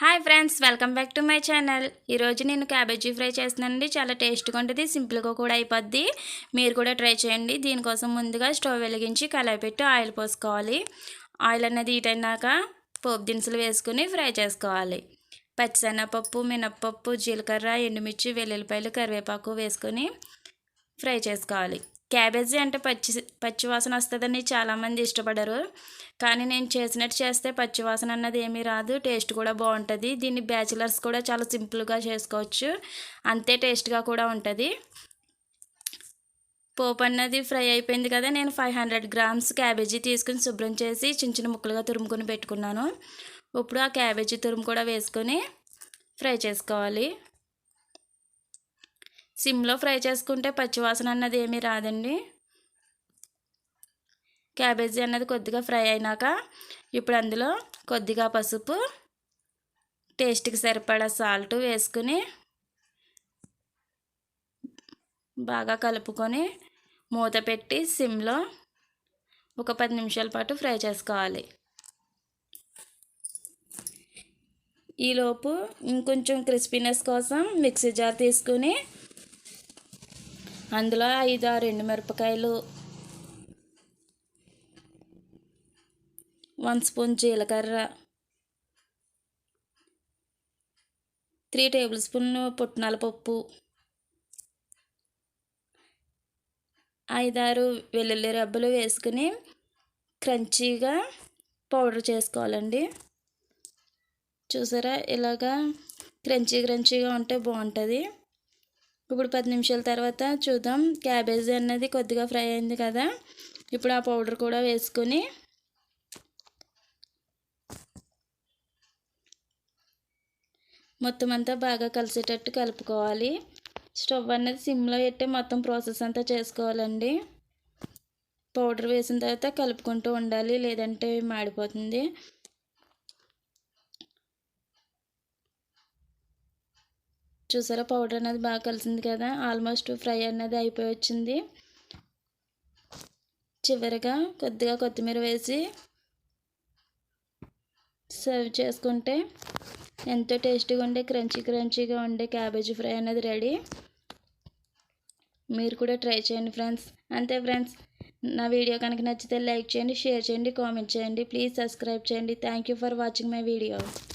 Hi friends welcome back to my channel. ఈరోజు నేను cabbage fry చేస్తున్నానండి. చాలా టేస్ట్గా ఉంటుంది సింపుల్గా కూడా అయిపోద్ది. మీరు కూడా ట్రై చేయండి. దీనికోసం ముందుగా స్టవ్ వెలిగించి కలాయి పెట్టి ఆయిల్ పోసుకోవాలి. ఆయిల్ అనేది హీట్ అయినాక పోపు దినుసులు వేసుకుని ఫ్రై చేసుకోవాలి. పచ్చిసెనపప్పు మినప్పప్పు జీలకర్ర ఎండుమిర్చి వెల్లుల్లిపాయలు కరివేపాకు వేసుకొని ఫ్రై చేసుకోవాలి. క్యాబేజీ అంటే పచ్చి పచ్చివాసన వస్తుందని చాలామంది ఇష్టపడరు. కానీ నేను చేసినట్టు చేస్తే పచ్చివాసన అన్నది ఏమీ రాదు. టేస్ట్ కూడా బాగుంటుంది. దీన్ని బ్యాచిలర్స్ కూడా చాలా సింపుల్గా చేసుకోవచ్చు. అంతే టేస్ట్గా కూడా ఉంటుంది. పోపు అన్నది ఫ్రై అయిపోయింది కదా నేను ఫైవ్ హండ్రెడ్ గ్రామ్స్ క్యాబేజీ తీసుకుని శుభ్రం చేసి చిన్న చిన్న ముక్కలుగా తురుముకొని పెట్టుకున్నాను. ఇప్పుడు ఆ క్యాబేజీ తురుము కూడా వేసుకొని ఫ్రై చేసుకోవాలి. సిమ్లో ఫ్రై చేసుకుంటే పచ్చివాసన అన్నది ఏమీ రాదండి. క్యాబేజీ అన్నది కొద్దిగా ఫ్రై అయినాక ఇప్పుడు అందులో కొద్దిగా పసుపు టేస్ట్కి సరిపడా సాల్ట్ వేసుకుని బాగా కలుపుకొని మూత పెట్టి సిమ్లో ఒక పది నిమిషాల పాటు ఫ్రై చేసుకోవాలి. ఈలోపు ఇంకొంచెం క్రిస్పీనెస్ కోసం మిక్సీ జార్ తీసుకుని అందులో ఐదు ఆరు ఎండుమిరపకాయలు వన్ స్పూన్ జీలకర్ర త్రీ టేబుల్ స్పూన్ పుట్నాల పప్పు ఐదారు వెల్లుల్లి రబ్బలు వేసుకుని క్రంచీగా పౌడర్ చేసుకోవాలండి. చూసారా? ఇలాగా క్రంచీ క్రంచీగా ఉంటే బాగుంటుంది. ఇప్పుడు పది నిమిషాల తర్వాత చూద్దాం. క్యాబేజీ అన్నది కొద్దిగా ఫ్రై అయింది కదా. ఇప్పుడు ఆ పౌడర్ కూడా వేసుకొని మొత్తం అంతా బాగా కలిసేటట్టు కలుపుకోవాలి. స్టవ్ అనేది సిమ్లో పెట్టి మొత్తం ప్రాసెస్ అంతా చేసుకోవాలండి. పౌడర్ వేసిన తర్వాత కలుపుకుంటూ ఉండాలి. లేదంటే మాడిపోతుంది. చూసారా? పౌడర్ అనేది బాగా కలిసింది కదా? ఆల్మోస్ట్ ఫ్రై అనేది అయిపోయి వచ్చింది. చివరిగా కొద్దిగా కొత్తిమీర వేసి సర్వ్ చేసుకుంటే ఎంతో టేస్టీగా ఉండే క్రంచీ క్రంచీగా ఉండే క్యాబేజీ ఫ్రై అనేది రెడీ. మీరు కూడా ట్రై చేయండి ఫ్రెండ్స్. అంతే ఫ్రెండ్స్ నా వీడియో కనుక నచ్చితే లైక్ చేయండి షేర్ చేయండి కామెంట్ చేయండి. ప్లీజ్ సబ్స్క్రైబ్ చేయండి. Thank for watching my video.